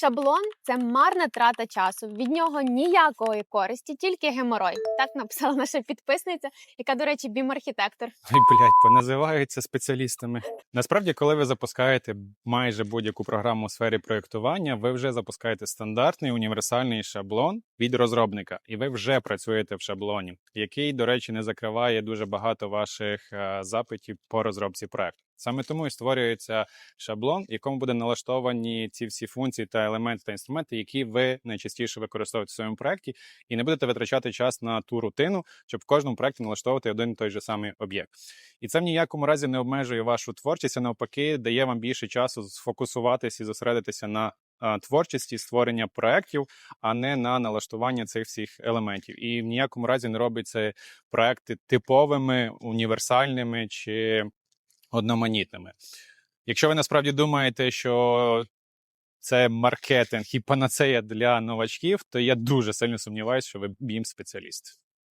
Шаблон це марна трата часу. Від нього ніякої користі, тільки геморой. Так написала наша підписниця, яка, до речі, бім-архітектор. Ой, блядь, поназиваються спеціалістами. Насправді, коли ви запускаєте майже будь-яку програму у сфері проєктування, ви вже запускаєте стандартний універсальний шаблон від розробника, і ви вже працюєте в шаблоні, який, до речі, не закриває дуже багато ваших е, запитів по розробці проекту. Саме тому і створюється шаблон, в якому буде налаштовані ці всі функції та елементи та інструменти, які ви найчастіше використовуєте в своєму проекті, і не будете витрачати час на ту рутину, щоб в кожному проекті налаштовувати один і той же самий об'єкт. І це в ніякому разі не обмежує вашу творчість, а навпаки, дає вам більше часу сфокусуватися і зосередитися на творчості створення проєктів, а не на налаштування цих всіх елементів. І в ніякому разі не робить це проекти типовими, універсальними чи одноманітними. Якщо ви насправді думаєте, що це маркетинг і панацея для новачків, то я дуже сильно сумніваюся, що ви бім спеціаліст.